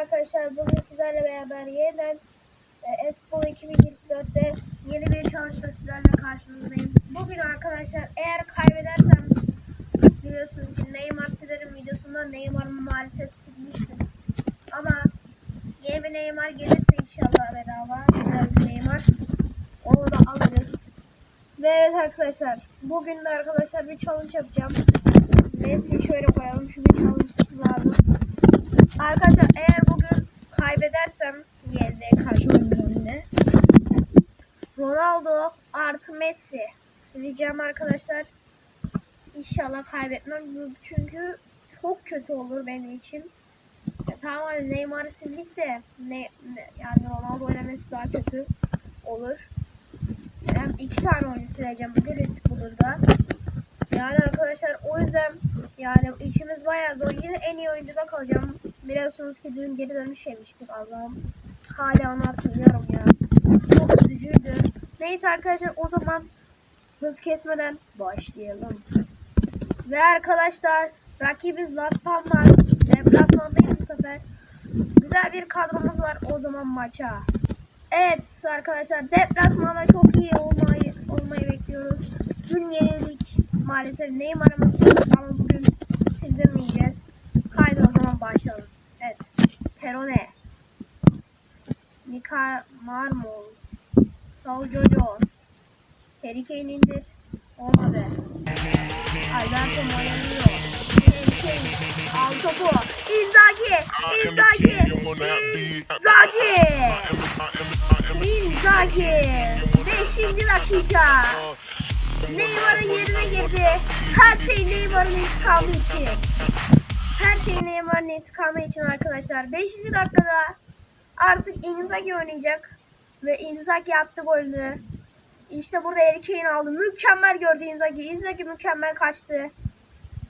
arkadaşlar. Bugün sizlerle beraber yeniden e, Expo 2024'te yeni bir çalışma sizlerle karşınızdayım. Bugün arkadaşlar eğer kaybedersem biliyorsunuz ki Neymar silerim videosunda Neymar'ımı maalesef silmiştim. Ama yeni bir Neymar gelirse inşallah bedava güzel bir Neymar onu da alırız. Ve evet arkadaşlar bugün de arkadaşlar bir challenge yapacağım. Messi şöyle koyalım bir challenge lazım. Arkadaşlar eğer bugün kaybedersem YZ karşı yine. Ronaldo artı Messi sileceğim arkadaşlar. İnşallah kaybetmem çünkü çok kötü olur benim için. Ya tamam Neymar'ı sildik de ne, ne yani Ronaldo Messi daha kötü olur. Hem iki tane oyuncu sileceğim bugün risk bulur da. Yani arkadaşlar o yüzden yani işimiz bayağı zor. Yine en iyi oyuncuda kalacağım. Biliyorsunuz ki dün geri dönüş yemiştik Allah'ım. Hala onu hatırlıyorum ya. Çok üzücüydü. Neyse arkadaşlar o zaman hız kesmeden başlayalım. Ve arkadaşlar rakibimiz Las Palmas. Deplasmandayız bu sefer. Güzel bir kadromuz var o zaman maça. Evet arkadaşlar deplasmanda çok iyi olmayı olmayı bekliyoruz. Dün yenildik. Maalesef Neymar'ımızı sildik ama bugün sildirmeyeceğiz. Haydi o zaman başlayalım. Perone. Mika Marmol. Saul Jojo. Harry Kane indir. Olmadı. Alberto Moreira. Harry Kane. Al topu. Inzaghi. Inzaghi. Inzaghi. Inzaghi. Beşinci dakika. Neymar'ın yerine girdi. Her şey Neymar'ın intikamı için. Her şey Neymar'ın intikamı için arkadaşlar. 5. dakikada artık Inzaghi oynayacak. Ve Inzaghi attı golünü. İşte burada Harry Kane aldı. Mükemmel gördü Inzaghi. Inzaghi mükemmel kaçtı.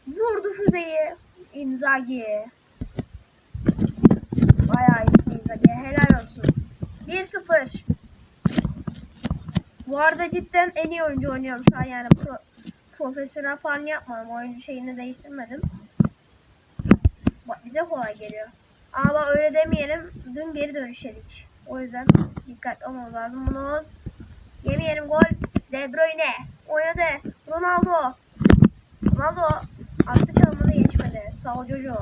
Vurdu füzeyi. Inzaghi. Bayağı iyisin Inzaghi. Helal olsun. 1-0. Bu arada cidden en iyi oyuncu oynuyorum şu an yani pro, profesyonel falan yapmadım. Oyuncu şeyini değiştirmedim. Bak bize kolay geliyor. Ama öyle demeyelim. Dün geri dönüşedik. O yüzden dikkat olmamız lazım. Bunu yemeyelim gol. De Bruyne oynadı. Ronaldo. Ronaldo attı çalımını geçmedi. Saul Jojo.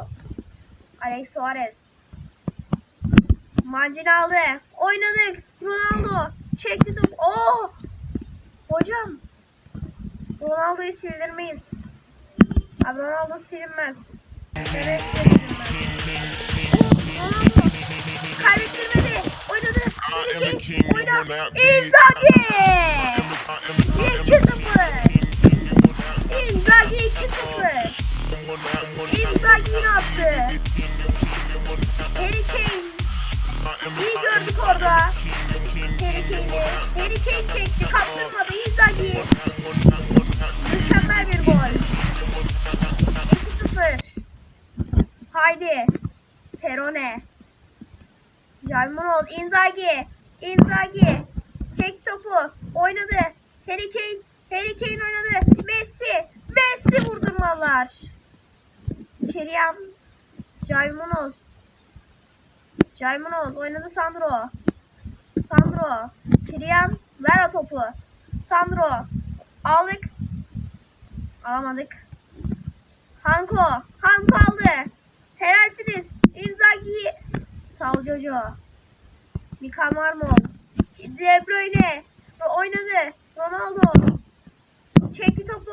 Alex Suarez. Mancini aldı. Oynadık. Ronaldo. Çekti top. Oo! Hocam. Ronaldo'yu sildirmeyiz. Abi Ronaldo silinmez. Evet. Kaybettirmedi. Oynadı. Harry Kane. Oyna. Inzaghi. 2-0. Inzaghi 2-0. Inzaghi yine attı. Harry Kane. İyi gördük orada. Harry Kane'i. Harry Kane çekti. Kaptırmadı. Inzaghi. Mükemmel bir gol. 2-0. Haydi. Perone. Jalmonol. Inzaghi. Inzaghi. Çek topu. Oynadı. Harry Kane. Harry Kane oynadı. Messi. Messi vurdurmalar. Şeriam. Jalmonos. Jalmonos oynadı Sandro. Sandro. Şiriyan ver o topu. Sandro. Aldık. Alamadık. Hanko. Hanko aldı. Helalsiniz. Inzaghi. Ol Jojo. Mika Marmol. De Bruyne. Oynadı. Ronaldo. Çekti topu.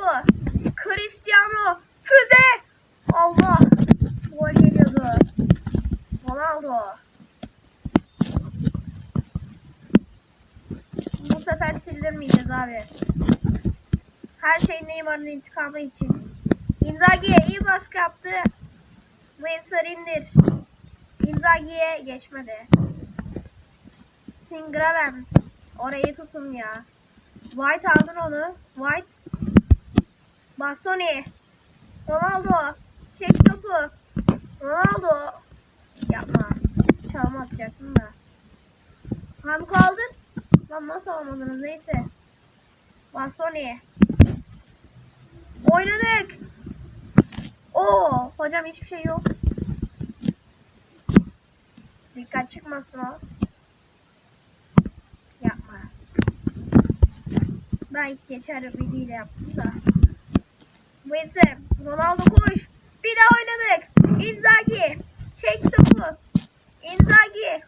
Cristiano. Füze. Allah. Gol geliyordu. Ronaldo. Bu sefer sildirmeyeceğiz abi. Her şey Neymar'ın intikamı için. Inzaghi'ye iyi baskı yaptı. Windsor indir. Inzaghi'ye geçmedi. Singraven. Orayı tutun ya. White aldın onu. White. Bastoni. Ronaldo. Çek topu. Ronaldo. Yapma. Çalma atacaktım da. Hamko aldın. Lan nasıl almadınız neyse. Bastoni. Oynadık. Oo, hocam hiçbir şey yok. Dikkat çıkmasın o. Yapma. Ben geçer hile yaptım da. Neyse Ronaldo koş. Bir daha oynadık. Inzaghi. Çek topu. Inzaghi.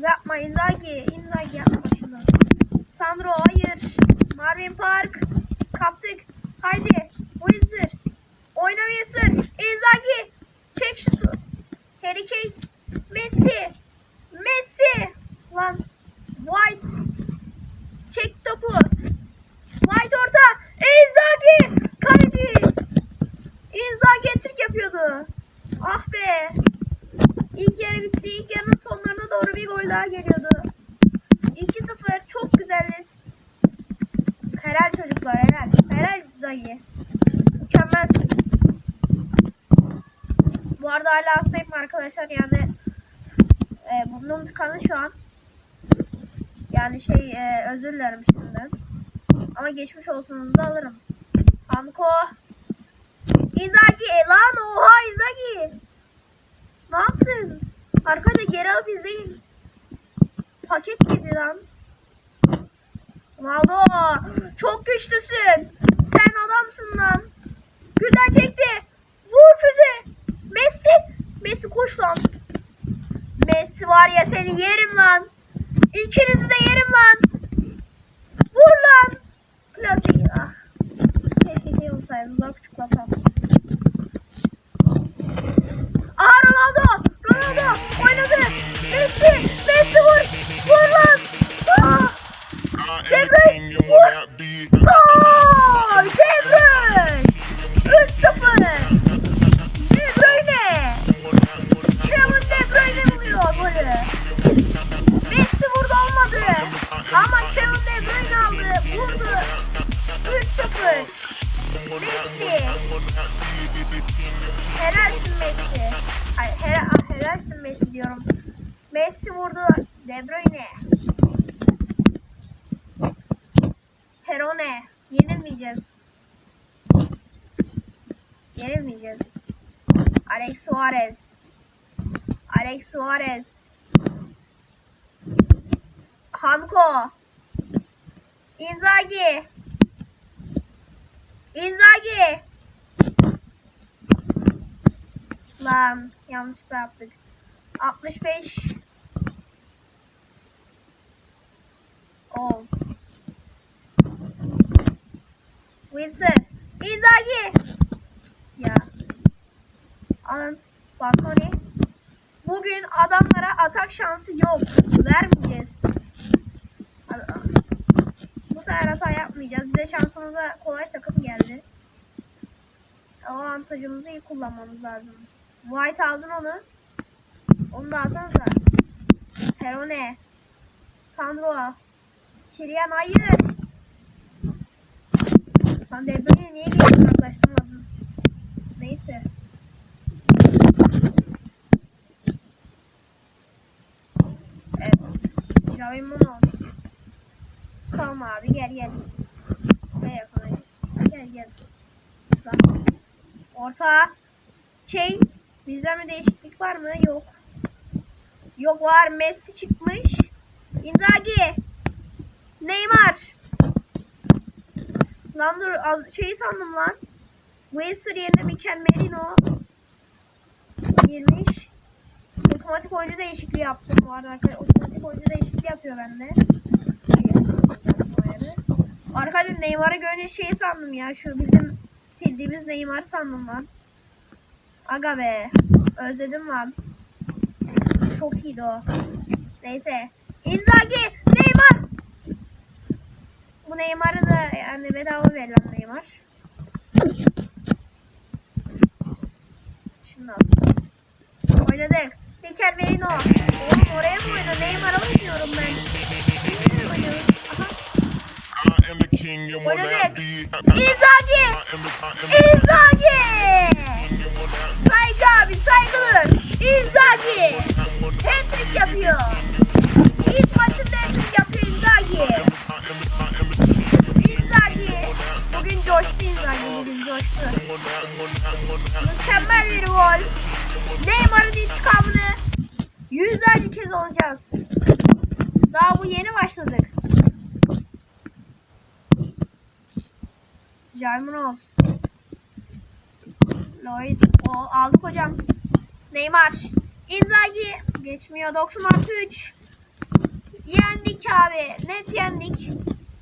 Yapma Inzaghi. Inzaghi yapma şunu. Sandro hayır. Marvin Park. Kaptık. Haydi. Windsor. Oyna Windsor. Inzaghi. Çek şutu. Harry Kane. Messi. Messi. Lan. White. Çek topu. White orta. Inzaghi. Kaleci. Inzaghi trik yapıyordu. Ah be. İlk yarı bitti. İlk yarının sonlarına doğru bir gol daha geliyordu. 2-0. Çok güzeliz. Helal çocuklar helal. Helal Zagi. Mükemmelsin. Bu arada hala hastayım arkadaşlar yani e, burnum tıkandı şu an. Yani şey e, özür dilerim şimdiden. Ama geçmiş olsunuzu da alırım. Hanko. Izaki lan oha Izaki. Ne yaptın? Arkada geri alıp izleyin. Paket yedi lan. Ronaldo çok güçlüsün. Sen adamsın lan. Güzel çekti. Vur füze. Messi. Messi koş lan. Messi var ya seni yerim lan. İkinizi de yerim lan. Helalsin Messi diyorum. Messi vurdu. De Bruyne. Perone. Yenilmeyeceğiz. Yenilmeyeceğiz. Alex Suarez. Alex Suarez. Hanko. Inzaghi. Inzaghi. Lan yanlışlıkla yaptık. 65. Oh. Wilson. Inzaghi. Ya. Alın. Balkoni. Bugün adamlara atak şansı yok. Vermeyeceğiz. Bu sefer hata yapmayacağız. Bize şansımıza kolay takım geldi. O avantajımızı iyi kullanmamız lazım. White aldın onu. Onu da alsanıza. Perone. Sandro. Şiriyan hayır. Lan De Bruyne niye geri uzaklaştırmadın? Neyse. Evet. Javi Munoz. Salma abi gel gel. Buraya yakalayın. Gel gel. Orta. Şey. Bizden bir değişiklik var mı? Yok. Yok var. Messi çıkmış. Inzaghi. Neymar. Lan dur az şeyi sandım lan. Wilson yerine Mikel Merino girmiş. Otomatik oyuncu değişikliği yaptım bu arada arkadaşlar. Otomatik oyuncu değişikliği yapıyor bende. Arkadaşlar Neymar'ı görünce şey sandım ya. Şu bizim sildiğimiz Neymar sandım lan. Aga be. Özledim lan. Çok iyiydi o. Neyse. Inzaghi. Neymar. Bu Neymar'ı da yani bedava verilen Neymar. Şimdi aldım. Oynadık. Mikel Merino. Oğlum oraya mı oynuyor? Neymar'a oynuyorum ben. Oynadık. Inzaghi. Inzaghi. Saygı abi saygılı. Inzaghi. Yapıyor. İlk maçında hat-trick yapıyor Inzaghi. Inzaghi. Bugün coştu Inzaghi bugün coştu. Mükemmel bir gol. Neymar'ın intikamını yüzlerce kez olacağız. Daha bu yeni başladık. Jarmunos. Lloyd. O, aldık hocam. Neymar. Inzaghi. Geçmiyor. 90 artı 3. Yendik abi. Net yendik.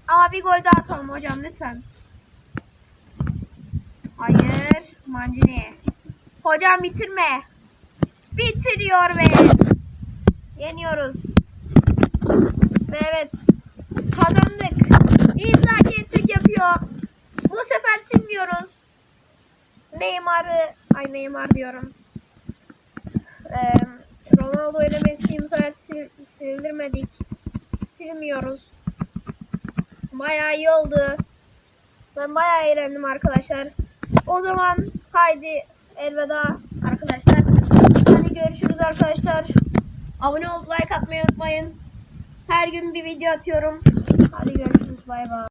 Ama bir gol daha atalım hocam lütfen. Hayır. Mancini. Hocam bitirme. Bitiriyor ve yeniyoruz. Ve evet. Kazandık. İzlaki etrik yapıyor. Bu sefer silmiyoruz. Neymar'ı ay Neymar diyorum. Ee, Ronaldo ile Messi'yi bu sil, sildirmedik. Silmiyoruz. Bayağı iyi oldu. Ben bayağı eğlendim arkadaşlar. O zaman haydi elveda arkadaşlar. Hadi görüşürüz arkadaşlar. Abone olup like atmayı unutmayın. Her gün bir video atıyorum. Hadi görüşürüz. Bay bay.